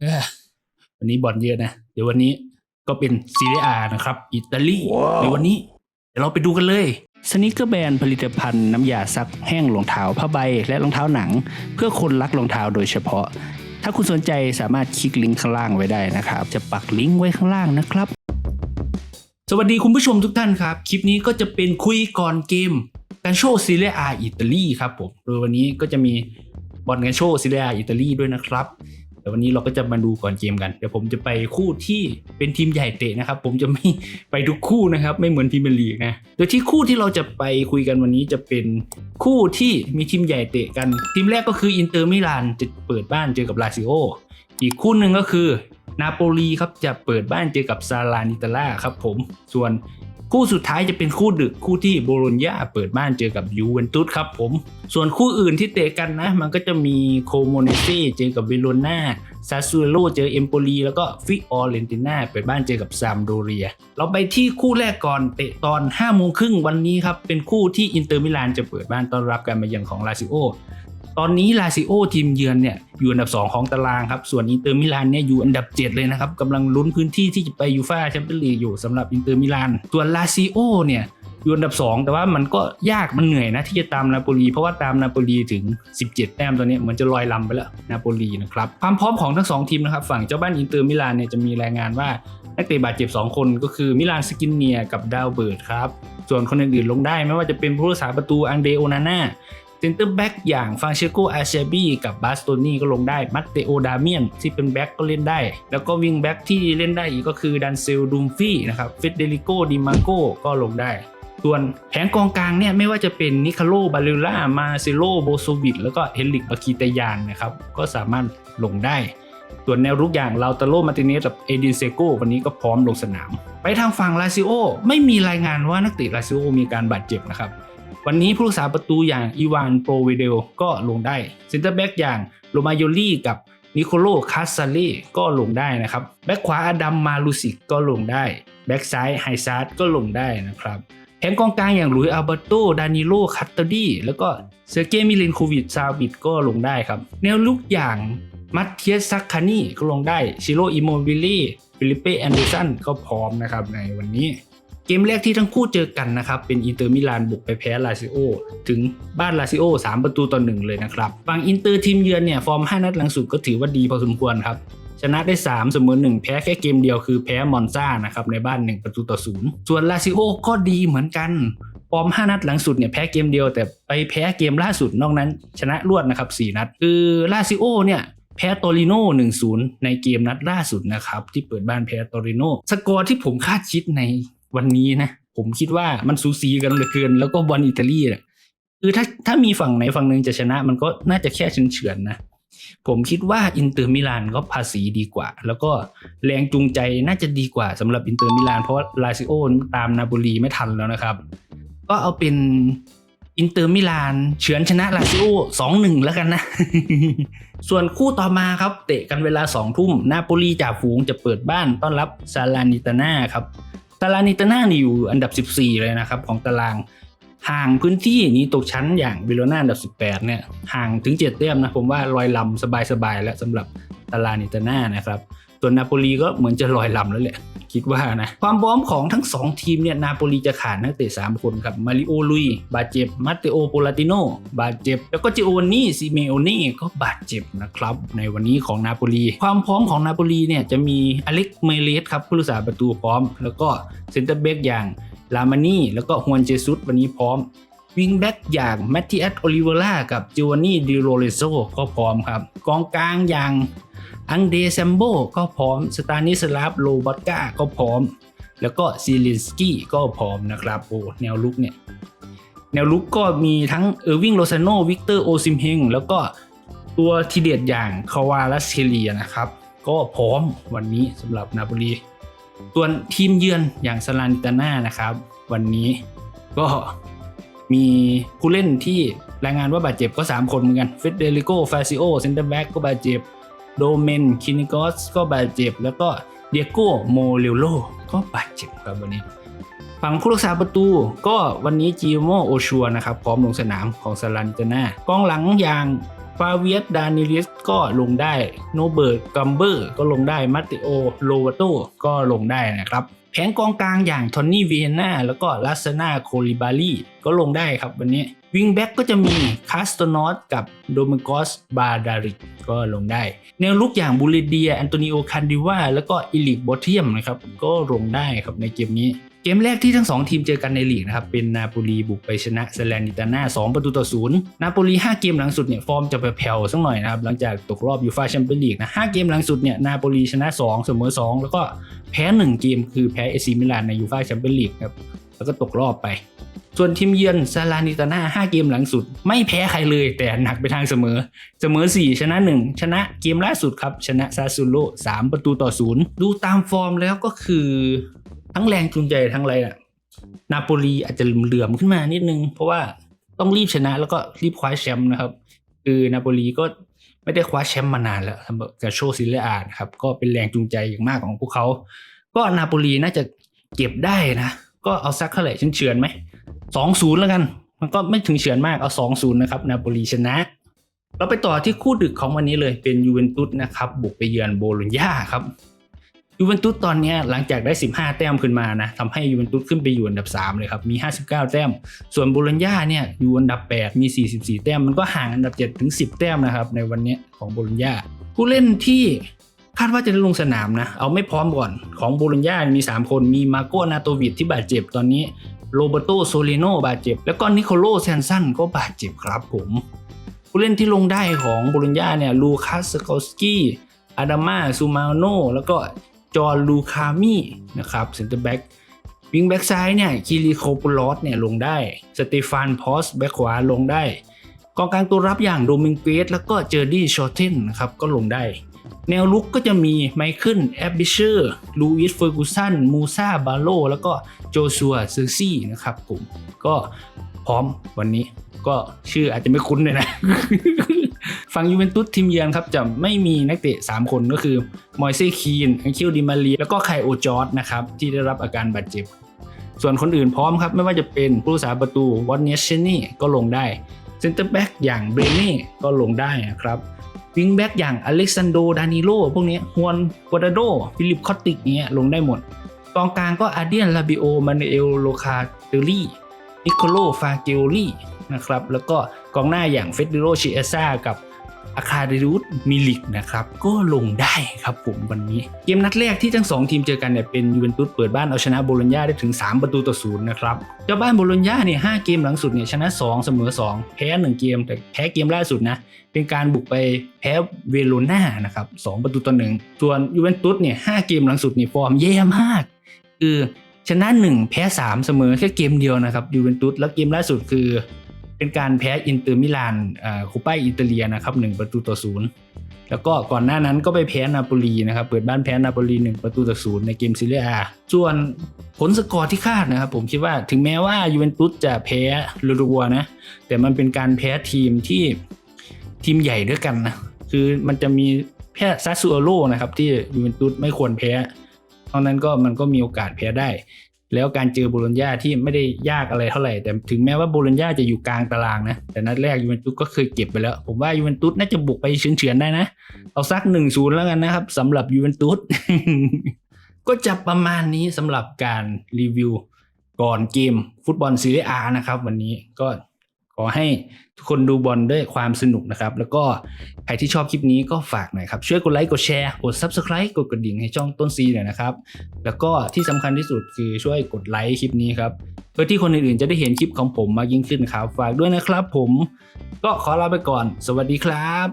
เอ้อวันนี้บอลเยอะนะ เดี๋ยววันนี้ก็เป็นซีเรียอานะครับ อิตาลีว้าวเดี๋ยววันนี้เดี๋ยวเราไปดูกันเลยสนิเกอร์แบรนด์ผลิตภัณฑ์น้ำยาซักแห้งรองเท้าผ้าใบ และรองเท้าหนัง เพื่อคนรักรองเท้าโดยเฉพาะ ถ้าคุณสนใจสามารถคลิกลิงก์ข้างล่างไว้ได้นะครับ จะปักลิงก์ไว้ข้างล่างนะครับ สวัสดีคุณผู้ชมทุกท่านครับ คลิปนี้ก็จะเป็นคุยก่อนเกมกันโชซีเรียอาอิตาลีครับผมโดยวันนี้ก็จะมีบอลกันโชซีเรียอาอิตาลีด้วยนะครับ แต่วันนี้เราก็จะมาดูก่อนเกมกัน เดี๋ยวผมจะไปคู่ที่เป็นทีมใหญ่เตะนะครับ ผมจะไม่ไปทุกคู่นะครับ ไม่เหมือนพรีเมียร์ลีกนะ โดยที่คู่ที่เราจะไปคุยกันวันนี้จะเป็นคู่ที่มีทีมใหญ่เตะกัน ทีมแรกก็คืออินเตอร์มิลานจะเปิดบ้านเจอกับลาซิโอ อีกคู่หนึ่งก็คือนาโปลีครับจะเปิดบ้านเจอกับซาลานิตาล่าครับผม ส่วน คู่สุดท้ายจะเป็นคู่ดึกคู่ที่โบโลญญาเปิดบ้านเจอกับยูเวนตุสครับผม ส่วนคู่อื่นที่เตะกันนะ มันก็จะมีโคโมเนเซ่เจอกับเวโรนาซาซูโรเจอเอมโปลีแล้วก็ฟิออเรนติน่าเปิดบ้านเจอกับซามโดเรีย เราไปที่คู่แรกก่อนเตะตอน5โมงครึ่งวันนี้ครับ เป็นคู่ที่อินเตอร์มิลานจะเปิดบ้านต้อนรับการมาเยือนของลาซิโอ ตอนนี้ลาซิโอทีมเยือนเนี่ยอยู่อันดับ 2 ของตารางครับ ส่วนอินเตอร์มิลานเนี่ยอยู่อันดับ 7 เลยนะครับกำลังลุ้นพื้นที่ที่จะไปยูฟ่าแชมเปี้ยนลีกอยู่สำหรับอินเตอร์มิลานส่วนลาซิโอเนี่ยอยู่อันดับ 2 แต่ว่ามันก็ยากมันเหนื่อยนะที่จะตามนาโปลีเพราะว่าตามนาโปลีถึง 17 แต้มตอนนี้เหมือนจะลอยลำไปแล้วนาโปลีนะครับความพร้อมของทั้งสองทีมนะครับฝั่งเจ้าบ้านอินเตอร์มิลานเนี่ยจะมีรายงานว่านักเตะบาดเจ็บ 2 คนก็คือมิลานสกินเนียกับดาวเบิร์ดครับส่วนคนอื่นๆลงได้ไม่ว่าจะเป็นผู้รักษาประตูอังเดโอนาน่า เซนเตอร์แบ็กอย่างฟังเชโกอาเชบีกับบาสโตนี่ก็ลงได้ มัตเตโอดาเมียนที่เป็นแบ็กก็เล่นได้ แล้วก็วิงแบ็กที่เล่นได้อีกก็คือดันเซลดูมฟี่นะครับเฟเดริโกดิมาโกก็ลงได้ส่วนแผงกองกลางเนี่ยไม่ว่าจะเป็นนิคาโลบาเลล่ามาเซโลโบโซวิดแล้วก็เฮลิกบาคีตยานนะครับ ก็สามารถลงได้ ส่วนแนวรุกอย่างลาตาโลมาติเนสกับเอดินเซโกวันนี้ก็พร้อมลงสนาม ไปทางฝั่งลาซิโอไม่มีรายงานว่านักเตะลาซิโอมีการบาดเจ็บนะครับ วันนี้ผู้รักษาประตูอย่างอีวานโปรเวเดลก็ลงได้เซนเตอร์แบ็กอย่างโรมาโยลี่กับนิโคโลคาสซาเล่ก็ลงได้นะครับ แบ็กขวาอดัมมาลูซิกก็ลงได้ แบ็กซ้ายไฮซาร์ดก็ลงได้นะครับแผงกองกลางอย่างหลุยอัลเบโต ดานิโลคัตเตอรี่แล้วก็เซอร์เกย์มิลินโควิดซาวิดก็ลงได้ครับ แนวลุกอย่างมัตเทียสซักคานีก็ลงได้ ชิโรอิโมบิลี่ฟิลิเป้แอนเดอร์สันก็พร้อมนะครับในวันนี้ เกมแรกที่ทั้งคู่เจอกันนะครับ เป็นอินเตอร์มิลานบุกไปแพ้ลาซิโอถึงบ้านลาซิโอ3ประตูต่อหนึ่งเลยนะครับฝั่งอินเตอร์ทีมเยือนเนี่ยฟอร์ม 5 นัดหลังสุดก็ถือว่าดีพอสมควรครับชนะได้ 3 เสมอ 1 แพ้แค่เกมเดียวคือแพ้มอนซ่านะครับในบ้าน 1 ประตูต่อศูนย์ส่วนลาซิโอก็ดีเหมือนกันฟอร์ม 5 นัดหลังสุดเนี่ยแพ้เกมเดียวแต่ไปแพ้เกมล่าสุดนอกนั้น ชนะรวดนะครับ 4 นัด คือลาซิโอเนี่ยแพ้โตริโน่1-0 ในเกมนัดล่าสุดนะครับที่เปิดบ้านแพ้โตริโน่สกอร์ที่ผมคาดคิดใน วันนี้นะผมคิดว่ามันสูสีกันเหลือเกิน แล้วก็บอลอิตาลีเนี่ยคือถ้าถ้ามีฝั่งไหนฝั่งหนึ่งจะชนะ มันก็น่าจะแค่เฉือนๆนะผมคิดว่าอินเตอร์มิลานก็ภาษีดีกว่า แล้วก็แรงจูงใจน่าจะดีกว่าสำหรับอินเตอร์มิลานเพราะลาซิโอตามนาโปลีไม่ทันแล้วนะครับ ก็เอาเป็นอินเตอร์มิลานเฉือนชนะลาซิโอสองหนึ่งแล้วกันนะ ส่วนคู่ต่อมาครับ เตะกันเวลาสองทุ่มนาโปลีจ่าฝูงจะเปิดบ้านต้อนรับซาลานิตาน่าครับ ตารางนิตาน่านี่อยู่อันดับ 14 เลยนะครับ ของตารางห่างพื้นที่นี้ตกชั้นอย่างเบโลนาอันดับ 18 เนี่ยห่างถึง 7 เต้มนะ ผมว่าลอยลำสบายๆแล้วสำหรับตารางนิตาน่านะครับ ส่วนนาโปลีก็เหมือนจะลอยลำแล้วแหละคิดว่านะความพร้อมของทั้ง 2 ทีมเนี่ยนาโปลีจะขาดนักเตะ3คนครับมาริโอลุย บาดเจ็บมาเตโอโปลาติโนบาดเจ็บ แล้วก็จิโอนี่ซิเมโอนี่ก็บาดเจ็บนะครับ ในวันนี้ของนาโปลี ความพร้อมของนาโปลีเนี่ยจะมีอเล็กเมเลสครับผู้รักษาประตูพร้อม แล้วก็เซนเตอร์แบ็กอย่างลามานี่แล้วก็ฮวนเจซุสวันนี้พร้อมวิงแบ็กอย่างแมตติอัสโอลิเวล่ากับจิวานนี่ดิโรเลโซก็พร้อมครับ กองกลางอย่าง อังเดซัมโบก็พร้อม สตานิสลาฟโลบัตกาก็พร้อม แล้วก็ซิลินสกี้ก็พร้อมนะครับโอ้แนวลุกเนี่ย แนวลุกก็มีทั้งเออร์วิงโรซานโนวิกเตอร์โอซิมเฮงแล้วก็ตัวทีเด็ดอย่างคาวาลัสเทเลียนะครับ ก็พร้อมวันนี้สำหรับนาโปลีส่วนทีมเยือนอย่างซาลานิตาน่านะครับ วันนี้ก็มีผู้เล่นที่รายงานว่าบาดเจ็บก็ 3 คนเหมือนกันเฟเดริโกฟาซิโอเซนเตอร์แบ็กก็บาดเจ็บ โดเมนคินิกอสก็บาดเจ็บ แล้วก็เดียโก้โมเรโลก็บาดเจ็บครับวันนี้ฝั่งผู้รักษาประตูก็วันนี้จิโมโอชัวนะครับพร้อมลงสนามของซาลันเจน่ากองหลังอย่างฟาเวียสดานิลิสก็ลงได้ โนเบิร์ตกัมเบอร์ก็ลงได้ มัตติโอ โลวาโตก็ลงได้นะครับ แผงกองกลางอย่างทอนนี่เวียนาแล้วก็ลัสนาโคลิบาลีก็ลงได้ครับวันนี้วิงแบ็กก็จะมีคาสโตนอสกับโดมิกอสบาดาริกก็ลงได้ แนวลุกอย่างบูเลเดียแอนโตนิโอคันดิวาแล้วก็อิลิกบอเทียมนะครับก็ลงได้ครับในเกมนี้ เกมแรกที่ทั้ง 2 ทีมเจอกันในลีกนะครับ เป็นนาโปลีบุกไปชนะเซเลนิตาน่า2ประตูต่อศูนย์นาโปลี5เกมหลังสุดเนี่ยฟอร์มจะแผ่วสักหน่อยนะครับ หลังจากตกรอบยูฟาแชมเปี้ยนลีกนะ5เกมหลังสุดเนี่ยนาโปลีชนะ2เสมอ2 แล้วก็แพ้ 1 เกมคือแพ้เอซีมิลานในยูฟาแชมเปี้ยนลีกครับแล้วก็ตกรอบไป ส่วนทีมเยือนซาลานิตาน่า5เกมหลังสุด ไม่แพ้ใครเลยแต่หนักไปทางเสมอ เสมอ 4 ชนะ 1 ชนะเกมล่าสุดครับ ชนะซาซูโร่3ประตูต่อศูนย์ดูตามฟอร์มแล้วก็คือ ทั้งแรงจูงใจทั้งอะไรอะนาโปลีอาจจะเหลื่อมขึ้นมานิดนึง เพราะว่าต้องรีบชนะแล้วก็รีบคว้าแชมป์นะครับ คือนาโปลีก็ไม่ได้คว้าแชมป์มานานแล้วสำหรับกับโชซิเลอานะครับ ก็เป็นแรงจูงใจอย่างมากของพวกเขา ก็นาโปลีน่าจะเก็บได้นะ ก็เอาสักเท่าไหร่เฉือนไหมสองศูนย์แล้วกัน มันก็ไม่ถึงเฉือนมากเอาสองศูนย์นะครับ นาโปลีชนะ เราไปต่อที่คู่ดึกของวันนี้เลยเป็นยูเวนตุสนะครับ บุกไปเยือนโบโลญญาครับ ยูเวนตุสตอนนี้หลังจากได้ 15 แต้มขึ้นมานะทำให้ยูเวนตุสขึ้นไปอยู่อันดับ 3 เลยครับ มี 59 แต้ม ส่วนโบโลญญาเนี่ยอยู่อันดับ 8 มี 44 แต้ม มันก็ห่างอันดับ 7 ถึง 10 แต้มนะครับในวันนี้ของโบโลญญาผู้เล่นที่คาดว่าจะได้ลงสนามนะ เอาไม่พร้อมก่อน ของโบโลญญามี 3 คน มีมาโกนาโตวิดที่บาดเจ็บตอนนี้ โรเบโตโซเลโนบาดเจ็บ แล้วก็นิโคโลแซนสันก็บาดเจ็บครับผม ผู้เล่นที่ลงได้ของโบโลญญาเนี่ย ลูคัสสกอสกี้อาดามาซูมาโนแล้วก็ จอร์ลูคามี่นะครับเซนเตอร์แบ็กวิงแบ็กซ้ายเนี่ยคิริโคปูลอสเนี่ยลงได้ สเตฟานพอสแบ็กขวาลงได้ กองกลางตัวรับอย่างโดมิงเกสแล้วก็เจอร์ดี้ชอร์เทนนะครับก็ลงได้ แนวลุกก็จะมีไมเคิลแอบบิเชอร์ลูอิสเฟอร์กูสันมูซาบาโลแล้วก็โจชัวซือซี่นะครับผมก็พร้อมวันนี้ก็ชื่ออาจจะไม่คุ้นเลยนะ ฝั่งยูเวนตุสทีมเยือนครับจะไม่มีนักเตะ 3 คนก็คือมอยเซ่คีนอังคิวดิมาเรียแล้วก็ไคโอจอร์ดนะครับที่ได้รับอาการบาดเจ็บ ส่วนคนอื่นพร้อมครับ ไม่ว่าจะเป็นผู้รักษาประตูวอนเนชเชนี่ก็ลงได้เซนเตอร์แบ็กอย่างเบรเน่ก็ลงได้นะครับวิงแบ็กอย่างอเล็กซานโดดานิโลพวกนี้ฮวนกัวดาโดฟิลิปคอตติกเนี้ยลงได้หมดกองกลางก็อาเดียนลาบิโอมานเอลโลคาเตลลี่นิโคโลฟาเกลลี่นะครับแล้วก็กองหน้าอย่างเฟเดโรชิเอซ่ากับ อาคาเดรุสมิลิกนะครับก็ลงได้ครับผมวันนี้ เกมนัดแรกที่ทั้ง 2 ทีมเจอกันเนี่ยเป็นยูเวนตุสเปิดบ้านเอาชนะโบโลญญาได้ถึง 3 ประตูต่อศูนย์นะครับเจ้าบ้านโบโลญญาเนี่ยหเกมหลังสุดเนี่ยชนะ 2 เสมอ 2 แพ้ 1 เกม แต่แพ้เกมล่าสุดนะเป็นการบุกไปแพ้เวโรนานะครับ2ประตูต่อหนึ่งส่วนยูเวนตุสเนี่ยหเกมหลังสุดนี่ฟอร์มแย่มาก คือชนะ 1 แพ้ 3 เสมอแค่เกมเดียวนะครับยูเวนตุสแล้วเกมล่าสุดคือ เป็นการแพ้อินเตอร์มิลานอ่าคูป้าอิตาเลียนะครับ1ประตูต่อศูนย์แล้วก็ก่อนหน้านั้นก็ไปแพ้นาโปลีนะครับเปิดบ้านแพ้นาโปลี1ประตูต่อศูนย์ในเกมซีเรียอาส่วนผลสกอร์ที่คาดนะครับผมคิดว่าถึงแม้ว่ายูเวนตุสจะแพ้ลูดัวนะแต่มันเป็นการแพ้ทีมที่ทีมใหญ่ด้วยกันนะคือมันจะมีแพ้ซาซูโอโลนะครับที่ยูเวนตุสไม่ควรแพ้เพราะนั้นก็มันก็มีโอกาสแพ้ได้ แล้วการเจอโบโลญญาที่ไม่ได้ยากอะไรเท่าไหร่ แต่ถึงแม้ว่าโบโลญญาจะอยู่กลางตารางนะ แต่นัดแรกยูเวนตุสก็เคยเก็บไปแล้ว ผมว่ายูเวนตุสน่าจะบุกไปเฉือนๆได้นะ เอาสักหนึ่งศูนย์แล้วกันนะครับสำหรับยูเวนตุสก็จะประมาณนี้สำหรับการรีวิวก่อนเกมฟุตบอลซีเรียอานะครับ วันนี้ก็ ขอให้ทุกคนดูบอลด้วยความสนุกนะครับ แล้วก็ใครที่ชอบคลิปนี้ก็ฝากหน่อยครับ ช่วยกดไลค์ กดแชร์ กด Subscribe กดกระดิ่งให้ช่องต้นซีหน่อยนะครับ แล้วก็ที่สำคัญที่สุดคือช่วยกดไลค์คลิปนี้ครับ เพื่อที่คนอื่นๆจะได้เห็นคลิปของผมมากยิ่งขึ้นครับ ฝากด้วยนะครับผม ก็ขอลาไปก่อน สวัสดีครับ